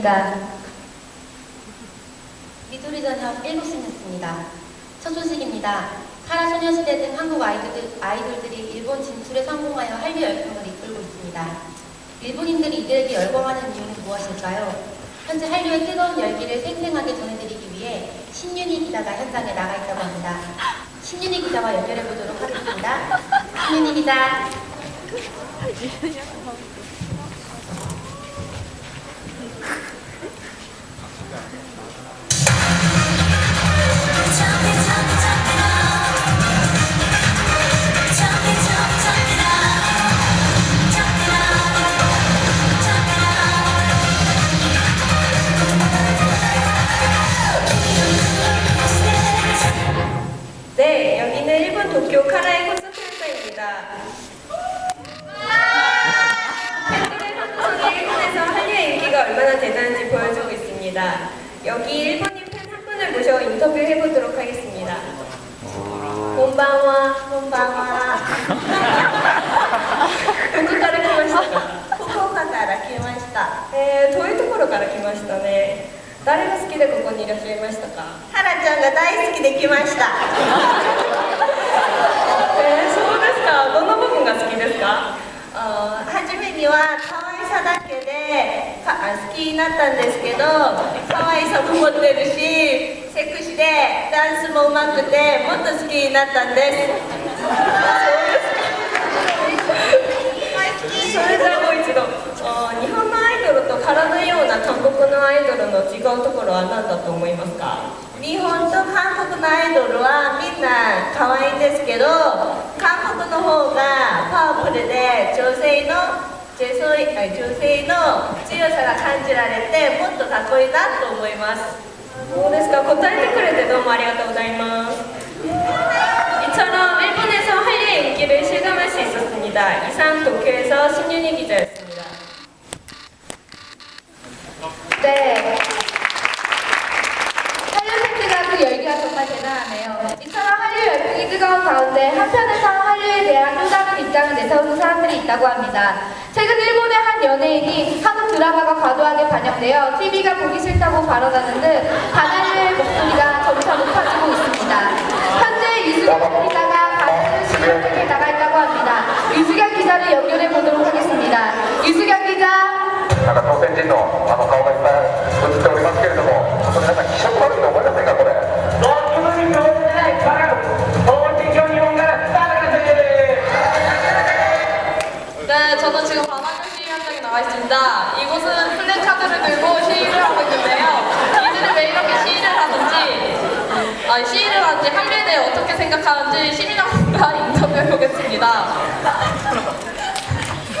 시청자 여러분, 안녕하십니까. 미도리 전협 1부승이었습니다. 첫 소식입니다. 카라 소녀시대 등 한국 아이돌들, 아이돌들이 일본 진출에 성공하여 한류 열풍을 이끌고 있습니다. 일본인들이 이들에게 열광하는 이유는 무엇일까요? 현재 한류의 뜨거운 열기를 생생하게 전해드리기 위해 신윤희 기자가 현장에 나가 있다고 합니다. 신윤희 기자와 연결해 보도록 하겠습니다. 신윤희 기자. 얼마나 대단한지 보여주고 있습니다. 여기 일본인 팬 한 분을 모셔 인터뷰 해보도록 하겠습니다. 본방와, 본방와. どこから来ましたか福岡から来ましたえー、遠いところから来ましたね。誰が好きでここにいらっしゃいましたかハラちゃんが大好きで来ました なったんですけど可愛さも持ってるしセクシーでダンスも上手くてもっと好きになったんです。それじゃあもう一度。日本のアイドルと殻のような韓国のアイドルの違うところは何だと思いますか？日本と韓国のアイドルはみんな可愛いんですけど韓国の方がパワフルで女性の女性あ女性の強さが感じられてもっとかっこいいなと思いますそうですか答えてくれてどうもありがとうございます 이처럼 일본에서 한류의 인기를 실감할 수 있었습니다 이상 도쿄에서 신윤희 기자였습니다 니 다. 또 다른 입장을 내세우는 사람들이 있다고 합니다. 최근 일본의 한 연예인이 한국 드라마가 과도하게 반영되어 TV가 보기 싫다고 발언하는 등 반한류의 목소리가 점차 높아지고 있습니다. 현재 유수경 기자가 반한류 시민회에 나가 있다고 합니다. 유수경 기자를 연결해 보도록 하겠습니다. 유수경 기자. なんか朝鮮人のあの顔がいっぱい映っておりますけれども、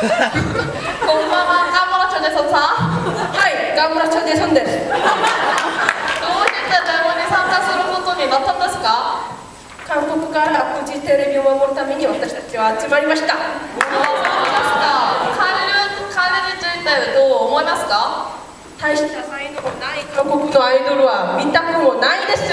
こんばんは、ガンモラチョネソンさん。はい、ガンモラチョネソンです。どうして台湾に参加することになったんですか？韓国からフジテレビを守るために私たちは集まりました。どう思いますか？大した才能ない韓国のアイドルは見たくもないです。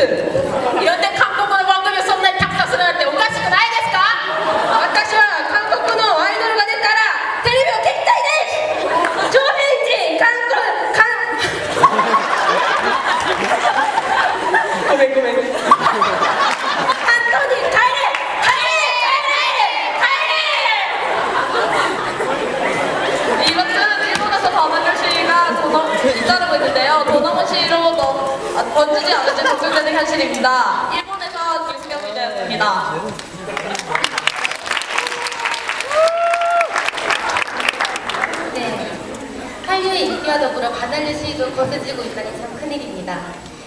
현실입니다. 일본에서 김수경 기자였습니다. 네. 한류의 인기와 더불어 반한류 시위도 거세지고 있다니 참 큰일입니다.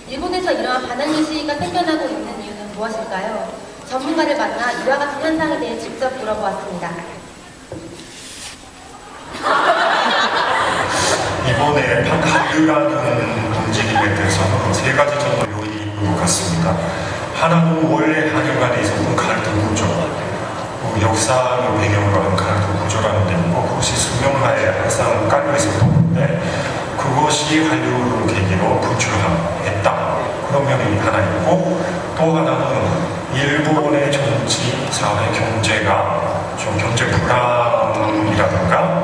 일본에서 이러한 반한류 시위가 생겨나고 있는 이유는 무엇일까요? 전문가를 만나 이와 같은 현상에 대해 직접 물어보았습니다. 이번에 한류라는 움직임에 대해서는 세 가지 정도 같습니다. 하나는 원래 한류 간에 있었던 갈등 구조, 어, 역사를 배경으로 한 갈등 구조라는 데 있고 그것이 수명하에 항상 깔려 있었던 건데 그것이 한류를 계기로 분출했다. 그런 면이 하나 있고 또 하나는 일본의 정치, 사회, 경제가 좀 경제 불안이라든가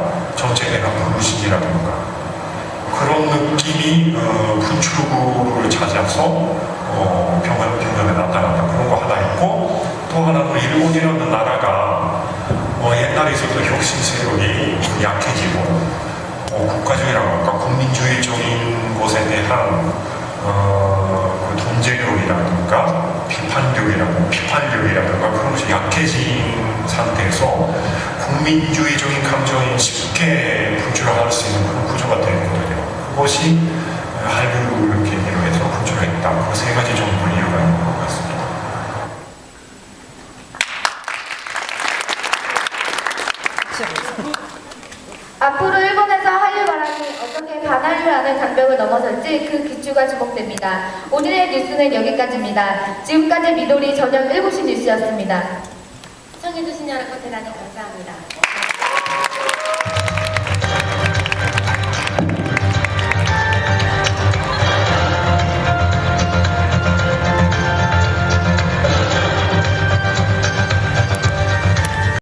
대한 불신이라든가 그런 느낌이 어, 분출구를 찾아서 어, 평안 평면에 나타난다 그런 거 하나 있고 또 하나는 일본이라는 나라가 어, 옛날에 있었던 혁신 세력이 약해지고 어, 국가주의라고 할까 국민주의적인 것에 대한 어, 그 통제력이라든가 비판력이라고 비판력이라든가 그런 것이 약해진 상태에서 국민주의적인 감정이 쉽게 분출할 수 있는 그런 구조가. 그 것이 한류를 계기로 해서 분출했다. 그 세 가지 정도 이유가 있는 것 같습니다. 앞으로 일본에서 한류 바람이 어떻게 반한류라는 장벽을 넘어설지 그 기추가 주목됩니다. 오늘의 뉴스는 여기까지입니다. 지금까지 미도리 저녁 7시 뉴스였습니다. 시청해주신 여러분 대단히 감사합니다.